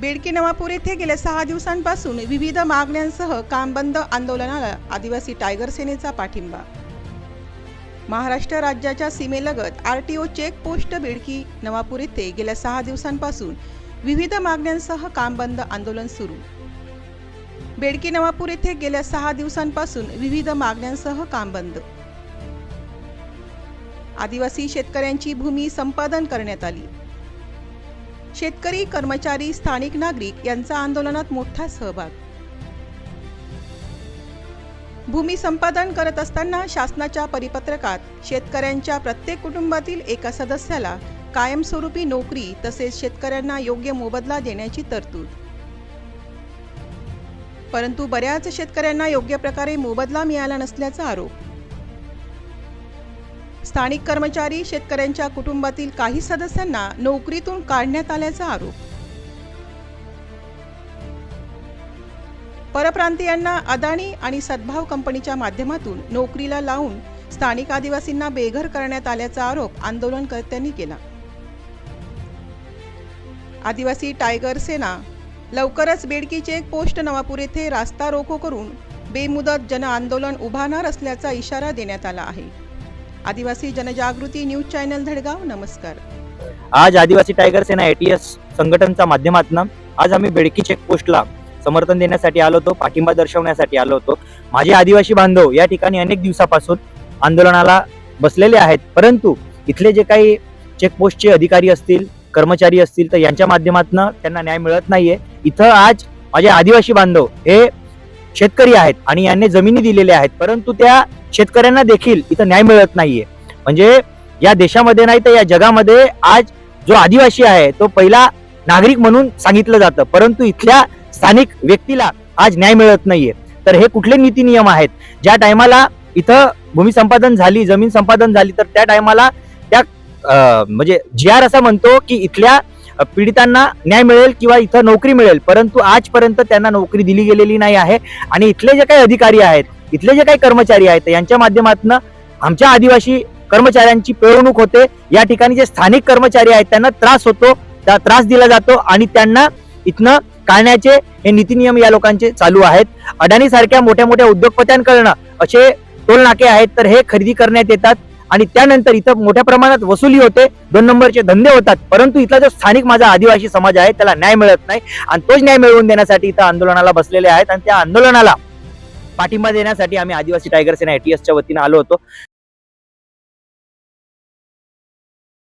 बेडकी नवापूर येथे गेल्या सहा दिवसांपासून विविध मागण्यांसह काम बंद आंदोलनाला आदिवासी टायगर सेनेचा पाठिंबा. महाराष्ट्र राज्याच्या सीमेलगत R T O checkpost Bedki Navapur येथे गेल्या सहा दिवसांपासून विविध मागण्यांसह काम बंद आंदोलन सुरू. बेडकी नवापूर येथे गेल्या सहा दिवसांपासून विविध मागण्यांसह काम बंद आदिवासी शेतकऱ्यांची भूमी संपादन करण्यात आली. शेतकरी कर्मचारी स्थानिक नागरिक यांचा आंदोलनात मोठा सहभाग. भूमी संपादन करत असताना शासनाच्या परिपत्रकात शेतकऱ्यांच्या प्रत्येक कुटुंबातील एका सदस्याला कायमस्वरूपी नोकरी तसेच शेतकऱ्यांना योग्य मोबदला देण्याची तरतूद. परंतु बऱ्याच शेतकऱ्यांना योग्य प्रकारे मोबदला मिळाला नसल्याचा आरोप स्थानिक कर्मचारी शेतकऱ्यांच्या कुटुंबातील काही सदस्यांना नोकरीतून काढण्यात आल्याचा आरोप. परप्रांतीयांना अदाणी आणि सद्भाव कंपनीच्या माध्यमातून नोकरीला लावून स्थानिक आदिवासींना बेघर करण्यात आल्याचा आरोप आंदोलनकर्त्यांनी केला. आदिवासी टायगर सेना लवकरच बेडकी चेक पोस्ट नवापूर येथे रास्ता रोको करून बेमुदत जन आंदोलन उभारणार असल्याचा इशारा देण्यात आला आहे. आदिवासी जनजागृती न्यूज चॅनल धडगाव नमस्कार. आज आदिवासी टायगर सेना एटीएस संघटनच्या माध्यमातून आज आम्ही बेडकी चेकपोस्टला समर्थन देण्यासाठी आलो होतो पाठिंबा दर्शवण्यासाठी आलो होतो. माझे आदिवासी बांधव या ठिकाणी अनेक दिवसापासून आंदोलनाला बसलेले आहेत परंतु इथले जे काही चेकपोस्टचे अधिकारी असतील कर्मचारी असतील तर यांच्या माध्यमातून त्यांना न्याय मिळत नाहीये. इथं आज माझे आदिवासी बांधव हे शेतकरी आहेत आणि यांनी जमिनी दिलेल्या आहेत परंतु त्या शेतकऱ्यांना देखील इथं न्याय मिळत नाहीये. म्हणजे या देशामध्ये नाही तर या जगामध्ये आज जो आदिवासी आहे तो पहिला नागरिक म्हणून सांगितलं जातं परंतु इथल्या स्थानिक व्यक्तीला आज न्याय मिळत नाहीये. तर हे कुठले नीती नियम आहेत? ज्या टायमाला इथं भूमी संपादन झाली जमीन संपादन झाली तर त्या टायमाला त्या म्हणजे जी आर असा म्हणतो की इथल्या पीडितांना न्याय मिळेल किंवा इथं नोकरी मिळेल परंतु आजपर्यंत त्यांना नोकरी दिली गेलेली नाही आहे. आणि इथले जे काही अधिकारी आहेत इथले जे काही कर्मचारी आहेत यांच्या माध्यमातून आमच्या आदिवासी कर्मचाऱ्यांची पिळवणूक होते. या ठिकाणी जे स्थानिक कर्मचारी आहेत त्यांना त्रास होतो त्या त्रास दिला जातो आणि त्यांना इथनं काढण्याचे हे नीती नियम या लोकांचे चालू आहेत. अडाणी सारख्या मोठ्या मोठ्या उद्योगपत्यांकडनं असे टोल नाके आहेत तर हे खरेदी करण्यात येतात. आणि त्यानंतर इथं मोठ्या प्रमाणात वसुली होते दोन नंबरचे धंदे होतात. परंतु इथला जो स्थानिक माझा आदिवासी समाज आहे त्याला न्याय मिळत नाही. आणि तोच न्याय मिळवून देण्यासाठी इथं आंदोलनाला बसलेले आहेत. आणि त्या आंदोलनाला पाठिंबा देण्यासाठी आम्ही आदिवासी टायगर सेना एटीएसच्या वतीनं आलो होतो.